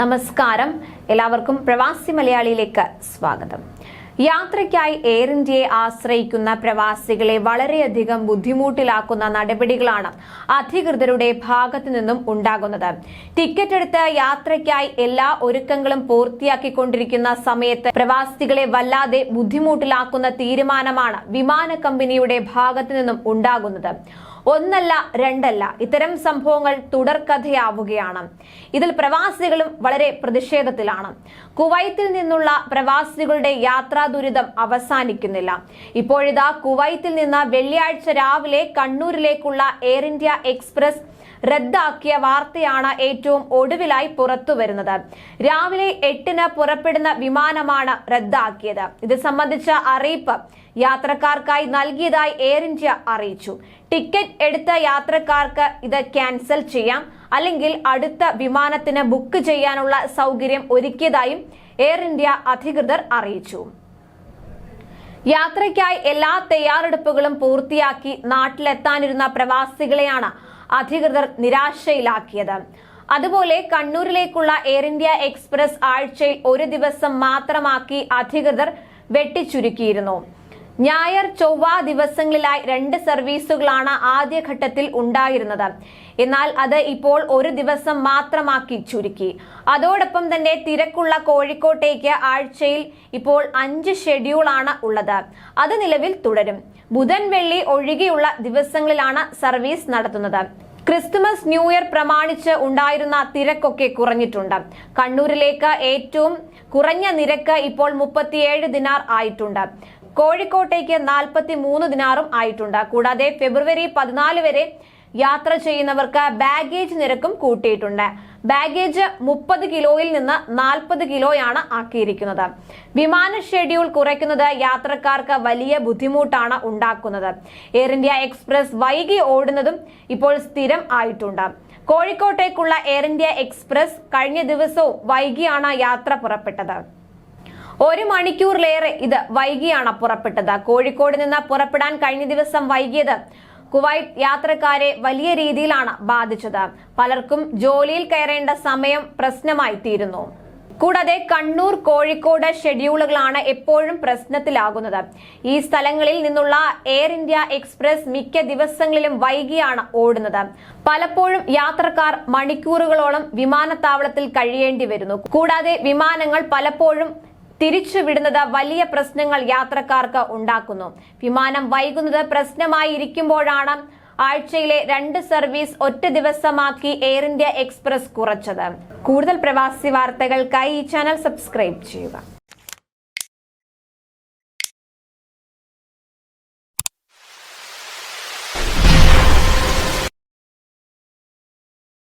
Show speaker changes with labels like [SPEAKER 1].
[SPEAKER 1] നമസ്കാരം. എല്ലാവർക്കും പ്രവാസി മലയാളിയിലേക്ക് സ്വാഗതം. യാത്രയ്ക്കായി എയർ ഇന്ത്യയെ ആശ്രയിക്കുന്ന പ്രവാസികളെ വളരെയധികം ബുദ്ധിമുട്ടിലാക്കുന്ന നടപടികളാണ് അധികൃതരുടെ ഭാഗത്തു നിന്നും ഉണ്ടാകുന്നത്. ടിക്കറ്റ് എടുത്ത് യാത്രയ്ക്കായി എല്ലാ ഒരുക്കങ്ങളും പൂർത്തിയാക്കിക്കൊണ്ടിരിക്കുന്ന സമയത്ത് പ്രവാസികളെ വല്ലാതെ ബുദ്ധിമുട്ടിലാക്കുന്ന തീരുമാനമാണ് വിമാന കമ്പനിയുടെ ഭാഗത്തു നിന്നും ഉണ്ടാകുന്നത്. ഒന്നല്ല രണ്ടല്ല. ഇത്തരം സംഭവങ്ങൾ തുടർക്കഥയാവുകയാണ് ഇതിൽ പ്രവാസികളും വളരെ പ്രതിഷേധത്തിലാണ്. കുവൈത്തിൽ നിന്നുള്ള പ്രവാസികളുടെ യാത്രാ ദുരിതം അവസാനിക്കുന്നില്ല. ഇപ്പോഴിതാ കുവൈത്തിൽ നിന്ന് വെള്ളിയാഴ്ച രാവിലെ കണ്ണൂരിലേക്കുള്ള എയർ ഇന്ത്യ എക്സ്പ്രസ് റദ്ദാക്കിയ വാർത്തയാണ് ഏറ്റവും ഒടുവിലായി പുറത്തു വരുന്നത്. രാവിലെ എട്ടിന് പുറപ്പെടുന്ന വിമാനമാണ് റദ്ദാക്കിയത്. ഇത് സംബന്ധിച്ച അറിയിപ്പ് യാത്രക്കാർക്കായി നൽകിയതായി എയർ ഇന്ത്യ അറിയിച്ചു. ടിക്കറ്റ് എടുത്ത യാത്രക്കാർക്ക് ഇത് ക്യാൻസൽ ചെയ്യാം. അല്ലെങ്കിൽ അടുത്ത വിമാനത്തിന് ബുക്ക് ചെയ്യാനുള്ള സൗകര്യം ഒരുക്കിയതായും എയർ ഇന്ത്യ അധികൃതർ അറിയിച്ചു. യാത്രയ്ക്കായി എല്ലാ തയ്യാറെടുപ്പുകളും പൂർത്തിയാക്കി നാട്ടിലെത്താനിരുന്ന പ്രവാസികളെയാണ് അധികൃതർ നിരാശയിലാക്കിയത്. അതുപോലെ കണ്ണൂരിലേക്കുള്ള എയർ ഇന്ത്യ എക്സ്പ്രസ് ആഴ്ചയിൽ ഒരു ദിവസം മാത്രമാക്കി അധികൃതർ വെട്ടിച്ചുരുക്കിയിരുന്നു. ഞായർ ചൊവ്വ ദിവസങ്ങളിലായി രണ്ട് സർവീസുകളാണ് ആദ്യഘട്ടത്തിൽ ഉണ്ടായിരുന്നത്. എന്നാൽ അത് ഇപ്പോൾ ഒരു ദിവസം മാത്രമാക്കി ചുരുക്കി. അതോടൊപ്പം തന്നെ തിരക്കുള്ള കോഴിക്കോട്ടേക്ക് ആഴ്ചയിൽ ഇപ്പോൾ അഞ്ച് ഷെഡ്യൂളാണ് ഉള്ളത്. അത് നിലവിൽ തുടരും. ബുധൻ വെള്ളി ഒഴികെയുള്ള ദിവസങ്ങളിലാണ് സർവീസ് നടത്തുന്നത്. ക്രിസ്തുമസ് ന്യൂ ഇയർ പ്രമാണിച്ച് ഉണ്ടായിരുന്ന തിരക്കൊക്കെ കുറഞ്ഞിട്ടുണ്ട്. കണ്ണൂരിലേക്ക് ഏറ്റവും കുറഞ്ഞ നിരക്ക് ഇപ്പോൾ മുപ്പത്തിയേഴ് ദിനാർ ആയിട്ടുണ്ട്. കോഴിക്കോട്ടേക്ക് നാൽപ്പത്തി മൂന്ന് ദിനാറും ആയിട്ടുണ്ട്. കൂടാതെ ഫെബ്രുവരി പതിനാല് വരെ യാത്ര ചെയ്യുന്നവർക്ക് ബാഗേജ് നിരക്കും കൂട്ടിയിട്ടുണ്ട്. ബാഗേജ് മുപ്പത് കിലോയിൽ നിന്ന് നാൽപ്പത് കിലോയാണ് ആക്കിയിരിക്കുന്നത്. വിമാന ഷെഡ്യൂൾ കുറയ്ക്കുന്നത് യാത്രക്കാർക്ക് വലിയ ബുദ്ധിമുട്ടാണ് ഉണ്ടാക്കുന്നത്. എയർ ഇന്ത്യ എക്സ്പ്രസ് വൈകി ഓടുന്നതും ഇപ്പോൾ സ്ഥിരം ആയിട്ടുണ്ട്. കോഴിക്കോട്ടേക്കുള്ള എയർ ഇന്ത്യ എക്സ്പ്രസ് കഴിഞ്ഞ ദിവസവും വൈകിയാണ് യാത്ര പുറപ്പെട്ടത്. ഒരു മണിക്കൂറിലേറെ ഇത് വൈകിയാണ് പുറപ്പെട്ടത്. കോഴിക്കോട് നിന്ന് പുറപ്പെടാൻ കഴിഞ്ഞ ദിവസം വൈകിയത് കുവൈറ്റ് യാത്രക്കാരെ വലിയ രീതിയിലാണ് ബാധിച്ചത്. പലർക്കും ജോലിയിൽ കയറേണ്ട സമയം പ്രശ്നമായി തീരുന്നു. കൂടാതെ കണ്ണൂർ കോഴിക്കോട് ഷെഡ്യൂളുകളാണ് എപ്പോഴും പ്രശ്നത്തിലാകുന്നത്. ഈ സ്ഥലങ്ങളിൽ നിന്നുള്ള എയർ ഇന്ത്യ എക്സ്പ്രസ് മിക്ക ദിവസങ്ങളിലും വൈകിയാണ് ഓടുന്നത്. പലപ്പോഴും യാത്രക്കാർ മണിക്കൂറുകളോളം വിമാനത്താവളത്തിൽ കഴിയേണ്ടി വരുന്നു. കൂടാതെ വിമാനങ്ങൾ പലപ്പോഴും തിരിച്ചുവിടുന്നത് വലിയ പ്രശ്നങ്ങൾ യാത്രക്കാർക്ക് ഉണ്ടാക്കുന്നു. വിമാനം വൈകുന്നത് പ്രശ്നമായി ഇരിക്കുമ്പോഴാണ് ആഴ്ചയിലെ രണ്ട് സർവീസ് ഒറ്റ ദിവസമാക്കി എയർ ഇന്ത്യ എക്സ്പ്രസ് കുറച്ചത്. കൂടുതൽ പ്രവാസി വാർത്തകൾക്കായി ഈ ചാനൽ സബ്സ്ക്രൈബ് ചെയ്യുക.